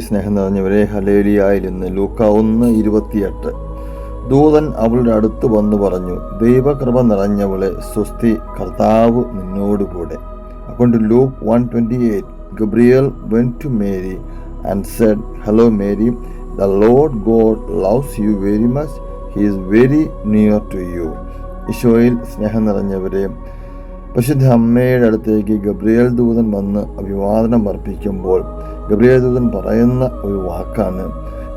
സ്നേഹം നിറഞ്ഞവരെ ഹലേലിയായിൽ ഇന്ന് ലൂക്ക ഒന്ന് ഇരുപത്തിയെട്ട്. ദൂതൻ അവളുടെ അടുത്ത് വന്നു പറഞ്ഞു ദൈവകൃപ നിറഞ്ഞവളെ സ്വസ്തി കർത്താവ് നിന്നോടുകൂടെ. Account Luke one twenty eight Gabriel went to Mary and said hello Mary the lord God loves you very much he is very near to you ഈശോയിൽ സ്നേഹം നിറഞ്ഞവരെ പരിശുദ്ധ അമ്മയുടെ അടുത്തേക്ക് ഗബ്രിയേൽ ദൂതൻ വന്ന് അഭിവാദനം അർപ്പിക്കുമ്പോൾ ഗബ്രിയേൽ ദൂതൻ പറയുന്ന ഒരു വാക്കാണ്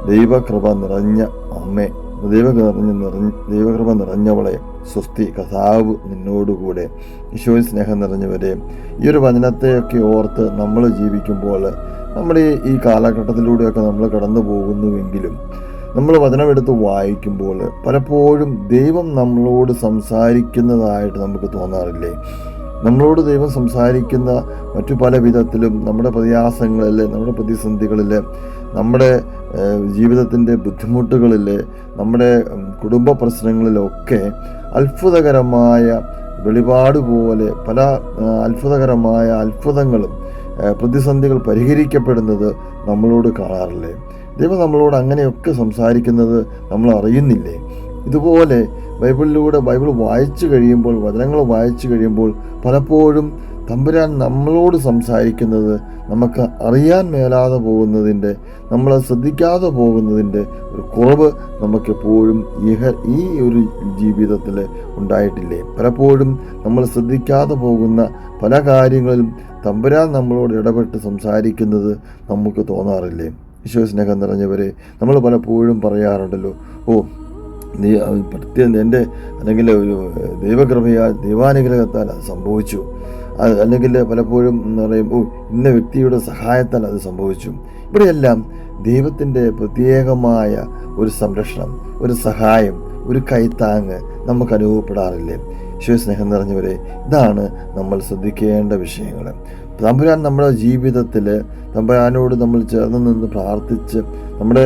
ദൈവകൃപ നിറഞ്ഞ അമ്മേ ദൈവകൃപ നിറഞ്ഞ ദൈവകൃപ നിറഞ്ഞവളെ സ്വസ്തി കഥാവ് നിന്നോടുകൂടെ ഈശോയിൽ സ്നേഹം നിറഞ്ഞവരെ. ഈ ഒരു വചനത്തെയൊക്കെ ഓർത്ത് നമ്മൾ ജീവിക്കുമ്പോൾ നമ്മുടെ ഈ കാലഘട്ടത്തിലൂടെയൊക്കെ നമ്മൾ കടന്നു പോകുന്നുവെങ്കിലും നമ്മൾ വചനമെടുത്ത് വായിക്കുമ്പോൾ പലപ്പോഴും ദൈവം നമ്മളോട് സംസാരിക്കുന്നതായിട്ട് നമുക്ക് തോന്നാറില്ലേ? നമ്മളോട് ദൈവം സംസാരിക്കുന്ന മറ്റു പല വിധത്തിലും നമ്മുടെ പ്രയാസങ്ങളിൽ നമ്മുടെ പ്രതിസന്ധികളിൽ നമ്മുടെ ജീവിതത്തിന്റെ ബുദ്ധിമുട്ടുകളിൽ നമ്മുടെ കുടുംബ പ്രശ്നങ്ങളിലൊക്കെ അത്ഭുതകരമായ വെളിപാട് പോലെ പല അത്ഭുതകരമായ അത്ഭുതങ്ങളും പ്രതിസന്ധികൾ പരിഹരിക്കപ്പെടുന്നത് നമ്മളോട് കാണാറില്ലേ? ദൈവം നമ്മളോട് അങ്ങനെയൊക്കെ സംസാരിക്കുന്നത് നമ്മൾ അറിയുന്നില്ലേ? ഇതുപോലെ ബൈബിളിലൂടെ ബൈബിൾ വായിച്ചു കഴിയുമ്പോൾ വചനങ്ങൾ വായിച്ചു കഴിയുമ്പോൾ പലപ്പോഴും തമ്പുരാൻ നമ്മളോട് സംസാരിക്കുന്നത് നമുക്ക് അറിയാൻ മേലാതെ പോകുന്നതിന്റെ നമ്മളെ ശ്രദ്ധിക്കാതെ പോകുന്നതിന്റെ ഒരു കുറവ് നമുക്കെപ്പോഴും ഇഹ ഈ ഒരു ജീവിതത്തിൽ ഉണ്ടായിട്ടില്ലേ? പലപ്പോഴും നമ്മൾ ശ്രദ്ധിക്കാതെ പോകുന്ന പല കാര്യങ്ങളിലും തമ്പുരാൻ നമ്മളോട് ഇടപെട്ട് സംസാരിക്കുന്നത് നമുക്ക് തോന്നാറില്ലേ? ഈശോ സ്നേഹം നിറഞ്ഞവരെ നമ്മൾ പലപ്പോഴും പറയാറുണ്ടല്ലോ ഓ നീ പ്രത്യേകം എന്റെ അല്ലെങ്കിൽ ഒരു ദൈവകൃപയാൽ ദൈവാനുഗ്രഹത്താൽ അത് സംഭവിച്ചു. അല്ലെങ്കിൽ പലപ്പോഴും എന്ന് പറയും ഓ ഇന്ന വ്യക്തിയുടെ സഹായത്താൽ അത് സംഭവിച്ചു. ഇവിടെയെല്ലാം ദൈവത്തിന്റെ പ്രത്യേകമായ ഒരു സംരക്ഷണം ഒരു സഹായം ഒരു കൈത്താങ്ങ് നമുക്ക് അനുഭവപ്പെടാറില്ലേ? ഈശോ സ്നേഹം നിറഞ്ഞവരെ ഇതാണ് നമ്മൾ ശ്രദ്ധിക്കേണ്ട വിഷയങ്ങൾ. തമ്പുരാൻ നമ്മുടെ ജീവിതത്തിൽ തമ്പുരാനോട് നമ്മൾ ചേർന്ന് നിന്ന് പ്രാർത്ഥിച്ച് നമ്മുടെ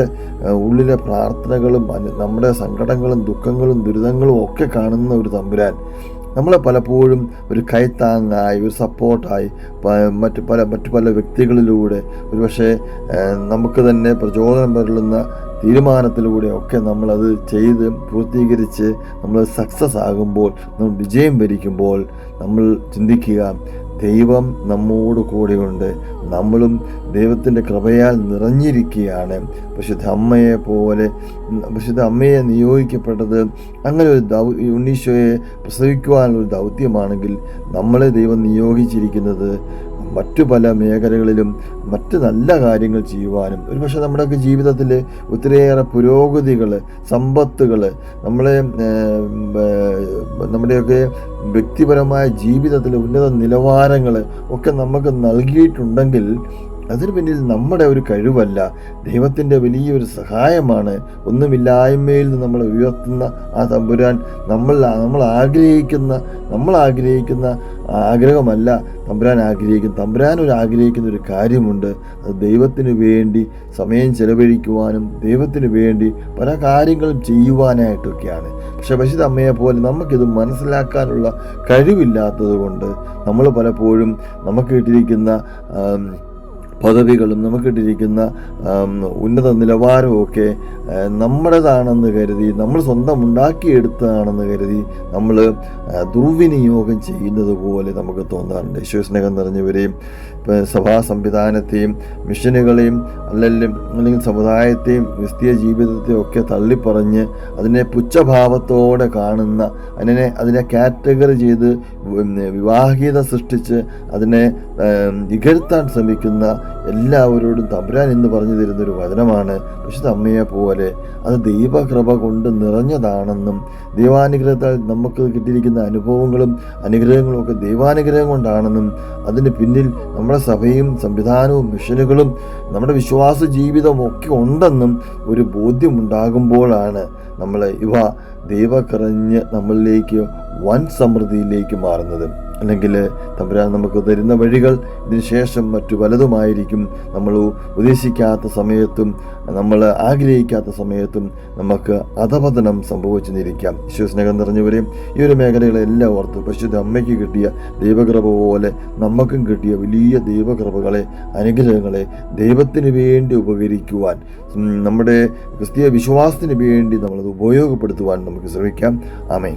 ഉള്ളിലെ പ്രാർത്ഥനകളും നമ്മുടെ സങ്കടങ്ങളും ദുഃഖങ്ങളും ദുരിതങ്ങളും ഒക്കെ കാണുന്ന ഒരു തമ്പുരാൻ നമ്മളെ പലപ്പോഴും ഒരു കൈത്താങ്ങായി ഒരു സപ്പോർട്ടായി മറ്റു പല മറ്റു പല വ്യക്തികളിലൂടെ ഒരുപക്ഷെ നമുക്ക് തന്നെ പ്രചോദനം പരളുന്ന തീരുമാനത്തിലൂടെ ഒക്കെ നമ്മളത് ചെയ്ത് പൂർത്തീകരിച്ച് നമ്മൾ സക്സസ് ആകുമ്പോൾ നമ്മൾ വിജയം ഭരിക്കുമ്പോൾ നമ്മൾ ചിന്തിക്കുക ദൈവം നമ്മോട് കൂടെയുണ്ട്. നമ്മളും ദൈവത്തിന്റെ കൃപയാൽ നിറഞ്ഞിരിക്കുകയാണ്. പരിശുദ്ധ അമ്മയെ പോലെ പരിശുദ്ധ അമ്മയെ നിയോഗിക്കപ്പെട്ടത് അങ്ങനെ ഒരു ദൗ ഉണ്ണീശോയെ പ്രസവിക്കുവാനുള്ള ഒരു ദൗത്യമാണെങ്കിൽ നമ്മളെ ദൈവം നിയോഗിച്ചിരിക്കുന്നത് മറ്റു പല മേഖലകളിലും മറ്റ് നല്ല കാര്യങ്ങൾ ചെയ്യുവാനും ഒരുപക്ഷെ നമ്മുടെയൊക്കെ ജീവിതത്തിൽ ഒത്തിരിയേറെ പുരോഗതികൾ സമ്പത്തുകൾ നമ്മളെ നമ്മുടെയൊക്കെ വ്യക്തിപരമായ ജീവിതത്തിലെ ഉന്നത നിലവാരങ്ങൾ ഒക്കെ നമുക്ക് നൽകിയിട്ടുണ്ടെങ്കിൽ അതിന് പിന്നിൽ നമ്മുടെ ഒരു കഴിവല്ല. ദൈവത്തിന്റെ വലിയൊരു സഹായമാണ് ഒന്നുമില്ലായ്മയിൽ നിന്ന് നമ്മളെ ഉയർത്തുന്ന ആ തമ്പുരാൻ നമ്മൾ നമ്മൾ ആഗ്രഹിക്കുന്ന നമ്മൾ ആഗ്രഹിക്കുന്ന ആഗ്രഹമല്ല തമ്പുരാൻ ആഗ്രഹിക്കുന്ന തമ്പുരാൻ ഒരു ആഗ്രഹിക്കുന്ന ഒരു കാര്യമുണ്ട്. അത് ദൈവത്തിന് വേണ്ടി സമയം ചെലവഴിക്കുവാനും ദൈവത്തിന് വേണ്ടി പല കാര്യങ്ങളും ചെയ്യുവാനായിട്ടൊക്കെയാണ്. പക്ഷെ പശുത അമ്മയെ പോലെ നമുക്കിത് മനസ്സിലാക്കാനുള്ള കഴിവില്ലാത്തത് കൊണ്ട് നമ്മൾ പലപ്പോഴും നമുക്ക് കിട്ടിയിരിക്കുന്ന പദവികളും നമുക്ക് കിട്ടിയിരിക്കുന്ന ഉന്നത നിലവാരമൊക്കെ നമ്മുടേതാണെന്ന് കരുതി നമ്മൾ സ്വന്തം ഉണ്ടാക്കിയെടുത്തതാണെന്ന് കരുതി നമ്മൾ ദുർവിനിയോഗം ചെയ്യുന്നത് പോലെ നമുക്ക് തോന്നാറുണ്ട്. യേശുസ്നേഹം നിറഞ്ഞവരെയും സഭാ സംവിധാനത്തെയും മിഷനുകളെയും അല്ലെങ്കിൽ അല്ലെങ്കിൽ സമുദായത്തെയും ക്രിസ്തീയ ജീവിതത്തെയും ഒക്കെ തള്ളിപ്പറഞ്ഞ് അതിനെ പുച്ഛഭാവത്തോടെ കാണുന്ന അതിനെ അതിനെ കാറ്റഗറി ചെയ്ത് വിവാഹീത സൃഷ്ടിച്ച് അതിനെ ഇകഴ്ത്താൻ ശ്രമിക്കുന്ന എല്ലാവരോടും തമ്പുരാൻ എന്ന് പറഞ്ഞു തരുന്നൊരു വചനമാണ് വിശുദ്ധ അമ്മയെ പോലെ അത് ദൈവകൃപ കൊണ്ട് നിറഞ്ഞതാണെന്നും ദൈവാനുഗ്രഹത്താൽ നമുക്ക് കിട്ടിയിരിക്കുന്ന അനുഭവങ്ങളും അനുഗ്രഹങ്ങളും ഒക്കെ ദൈവാനുഗ്രഹം കൊണ്ടാണെന്നും അതിന് പിന്നിൽ നമ്മുടെ നമ്മുടെ സഭയും സംവിധാനവും മിഷനുകളും നമ്മുടെ വിശ്വാസ ജീവിതവും ഒക്കെ ഉണ്ടെന്നും ഒരു ബോധ്യമുണ്ടാകുമ്പോഴാണ് നമ്മൾ ഇവ ദൈവക്കറിഞ്ഞ് നമ്മളിലേക്ക് വൻ സമൃദ്ധിയിലേക്ക് മാറുന്നത്. അല്ലെങ്കിൽ തമ്പുരാൻ നമുക്ക് തരുന്ന വഴികൾ ഇതിന് ശേഷം മറ്റു പലതുമായിരിക്കും. നമ്മൾ ഉദ്ദേശിക്കാത്ത സമയത്തും നമ്മൾ ആഗ്രഹിക്കാത്ത സമയത്തും നമുക്ക് അധപതനം സംഭവിച്ചു നിരിക്കാം വിശ്വസ്നേഹം നിറഞ്ഞവരെയും ഈ ഒരു മേഖലകളെല്ലാം ഓർത്ത് പരിശുദ്ധ അമ്മയ്ക്ക് കിട്ടിയ ദൈവകൃപ പോലെ നമുക്കും കിട്ടിയ വലിയ ദൈവകൃപകളെ അനുഗ്രഹങ്ങളെ ദൈവത്തിന് വേണ്ടി ഉപകരിക്കുവാൻ നമ്മുടെ ക്രിസ്തീയ വിശ്വാസത്തിന് വേണ്ടി നമ്മളത് ഉപയോഗപ്പെടുത്തുവാൻ നമുക്ക് ശ്രമിക്കാം. ആമേ